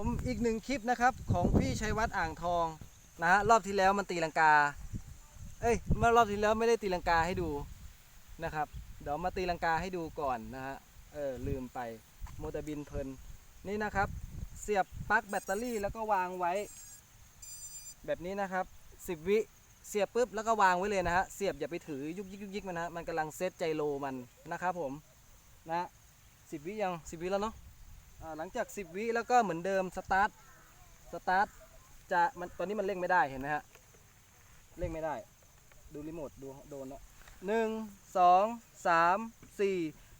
ผมอีกหนึ่งคลิปนะครับของพี่ชัยวัฒน์อ่างทองนะฮะรอบที่แล้วมันตีลังกา เอ้ยเมื่อรอบที่แล้วไม่ได้ตีลังกาให้ดูนะครับ เดี๋ยวมาตีลังกาให้ดูก่อนนะฮะเออลืมไปโมวแต่บินเพลินนี่นะครับ เสียบปลั๊กแบตเตอรี่แล้วก็วางไว้ แบบนี้นะครับ 10 วิเสียบปุ๊บแล้วก็วางไว้เลยนะฮะเสียบอย่าไปถือยุกยิกยุกยิกมันนะฮะมันกำลังเซตไจโรมันนะครับผมนะสิบวิยัง10วิแล้วเนาะ หลังจาก 10 วิแล้วก็เหมือนเดิมสตาร์ทสตาร์ทจะมันตอนนี้มันเร่งไม่ได้เห็นไหมฮะเร่งไม่ได้ ดูรีโมทดูโดนแล้วหนึ่งสองสามสี่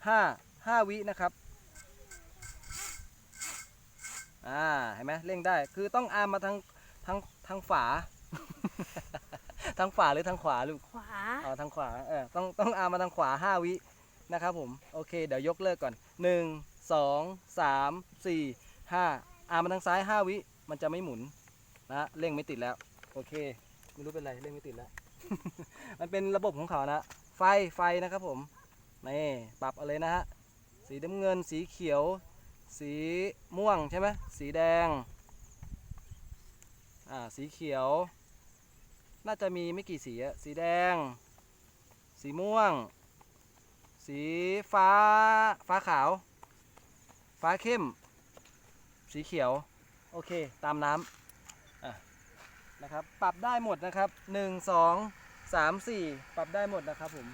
ห้าห้าวินะครับอ่าเห็นไหมเร่งได้คือต้องอาร์มมาทางทางทางฝา ทางฝาหรือทางขวาลูกขวาเอาทางขวาเออต้องต้องอามาทางขวา5วินะครับผมโอเค เดี๋ยวยกเลิกก่อน1 2 3 4 5อามาทางซ้าย 5 วิ มันจะไม่หมุนนะเร่งไม่ติดแล้ว โอเค ไม่รู้เป็นไรเร่งไม่ติดแล้ว มันเป็นระบบของเขานะ ไฟไฟนะครับผม นี่ ปรับเอาเลยนะฮะ สีน้ำเงินสีเขียว สีม่วงใช่ไหมสีแดง อ่า สีเขียว น่าจะมีไม่กี่สีอะสีแดง สีม่วง สีฟ้าฟ้าขาว ฟ้าเข้ม สีเขียว โอเค ตามน้ำอะนะครับ ปรับได้หมดนะครับ 1 2 3 4 ปรับได้หมดนะครับผม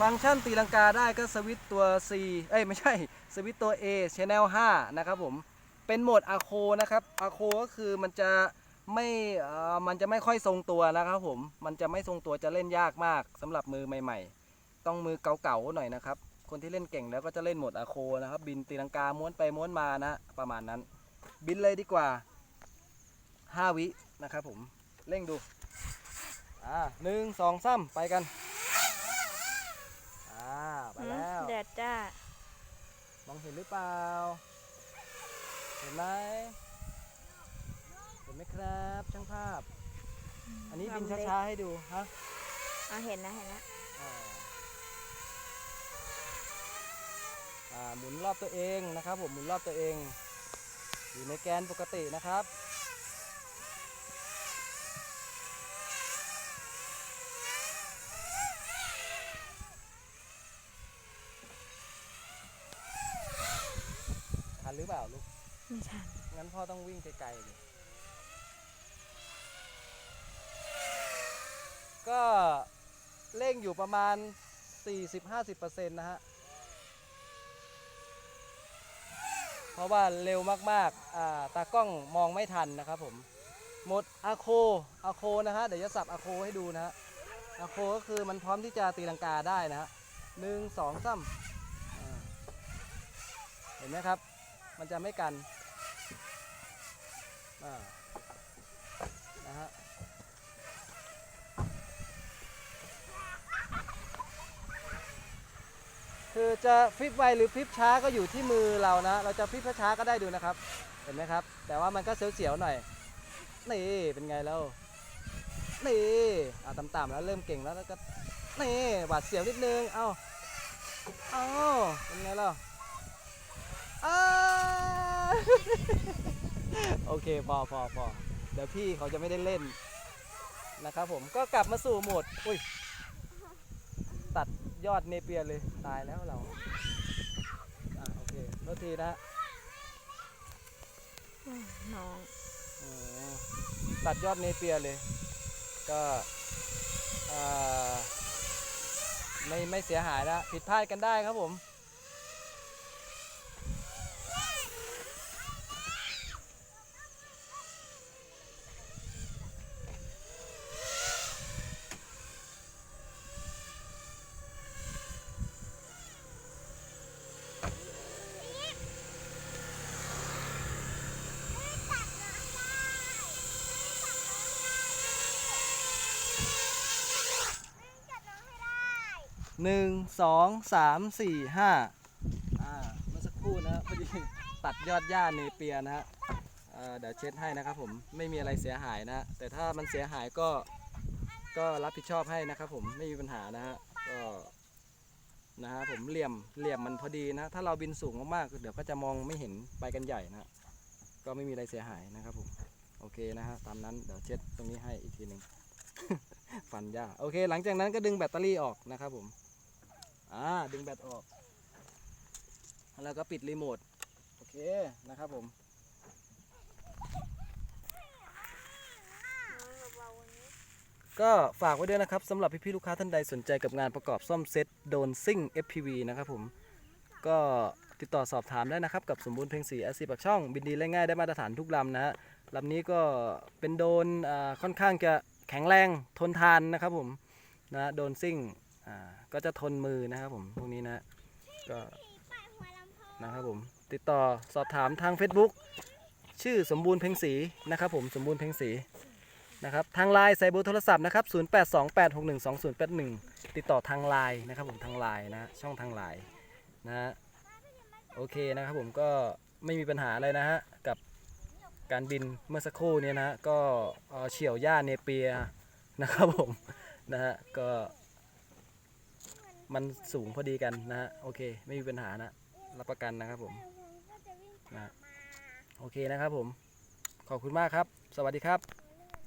ฟังก์ชันตีลังกาได้ก็สวิตช์ตัว C เอ้ยไม่ใช่ สวิตช์ตัว A Channel 5 นะครับผม เป็นโหมดอะโคนะครับอะโคก็คือมันจะไม่เอ่อมันจะไม่ค่อยทรงตัวนะครับผม มันจะไม่ทรงตัวจะเล่นยากมากสำหรับมือใหม่ ๆ ต้องมือเก่าๆหน่อยนะครับ คนที่เล่นเก่งแล้วก็จะเล่นโหมดอะโคนะครับ บินตีลังกาม้วนไปม้วนมานะ ประมาณนั้น บินเลยดีกว่า 5 วินะครับผมเร่งดูอ่าหนึ่งสองสามไปกันอ่าไปแล้วแดดจ้ามองเห็นหรือเปล่า เห็นไหมเห็นไหมครับช่างภาพ อันนี้บินช้าๆให้ดูฮะๆเอาเห็นนะเห็นนะอ่าอ่า หมุนรอบตัวเองนะครับผมหมุนรอบตัวเอง อยู่ในแกนปกตินะครับทันหรือเปล่าลูกไม่ทันงั้นพ่อต้องวิ่งไกลๆเลยก็เร่งอยู่ประมาณ 40-50%นะฮะ เพ ราะว่าเร็วมากๆตากล้องมองไม่ทันนะครับผมหมดอะโคอะโคนะฮะเดี๋ยวจะสับอะโคให้ดูนะฮะอะโคก็คือมันพร้อมที่จะตีลังกาได้นะฮะหนึ่งสองสามเห็นไหมครับ มันจะไม่กันนะฮะ จะฟลิปไวหรือฟลิปช้าก็อยู่ที่มือเรานะ เราจะฟลิปช้าก็ได้ดูนะครับ เห็นไหมครับ แต่ว่ามันก็เสียวๆหน่อย นี่ เป็นไงแล้ว นี่อ่าต่ำๆแล้วเริ่มเก่งแล้วแล้วก็ นี่หวาดเสียวนิดนึง เอ้า เอ้า เป็นไงแล้วโอเคพอพอพอเดี๋ยวพี่เขาจะไม่ได้เล่นนะครับผม ก็กลับมาสู่โหมด อุ้ย ตัด ยอดเนเปียเลยตายแล้วเราอะโอเคโทษทีนะฮะอืมน้องอืมตัดยอดเนเปียเลย ก็อ่าไม่ไม่เสียหายนะผิดพลาดกันได้ครับผม หนึ่งสองสามสี่ห้าอ่าเมื่อสักครู่นะพอดีตัดยอดหญ้าเนเปียนะฮะเอ่อเดี๋ยวเช็ดให้นะครับผมไม่มีอะไรเสียหายนะแต่ถ้ามันเสียหายก็ก็รับผิดชอบให้นะครับผมไม่มีปัญหานะฮะก็นะฮะผมเหลี่ยมเหลี่ยมมันพอดีนะ ถ้าเราบินสูงมากๆเดี๋ยวก็จะมองไม่เห็นไปกันใหญ่นะก็ไม่มีอะไรเสียหายนะครับผมโอเคนะฮะตามนั้นเดี๋ยวเช็ดตรงนี้ให้อีกทีหนึ่งฟันยาโอเค หลังจากนั้นก็ดึงแบตเตอรี่ออกนะครับผม อ่าดึงแบตออก แล้วก็ปิดรีโมท โอเคนะครับผม ก็ฝากไว้ด้วยนะครับสำหรับพี่ๆลูกค้าท่านใดสนใจกับงานประกอบซ่อมเซ็ตโดนซิ่ง FPV นะครับผม ก็ติดต่อสอบถามได้นะครับ กับสมบูรณ์เพ็งศรีอซีปักช่อง บินดีและง่ายได้มาตรฐานทุกลำนะฮะลำนี้ก็เป็นโดนอ่าค่อนข้างจะแข็งแรงทนทานนะครับผมนะโดนซิ่ง อ่าก็จะทนมือนะครับผมพวกนี้นะก็นะครับผมติดต่อสอบถามทาง Facebook ชื่อสมบูรณ์เพ็งศรีนะครับผมสมบูรณ์เพ็งศรีนะครับทางไลน์ใส่เบอร์โทรศัพท์นะครับ 0828612081 ติดต่อทางไลน์นะครับผมทางไลน์นะช่องทางไลน์นะโอเคนะครับผมก็ไม่มีปัญหาอะไรนะฮะกับการบินเมื่อสักครู่นี้นะฮะก็เอ่อเฉียวหญ้าเนเปียนะครับผมนะฮะก็ มันสูงพอดีกันนะฮะโอเค ไม่มีปัญหานะ รับประกันนะครับผมนะโอเคนะครับผม ขอบคุณมากครับ สวัสดีครับ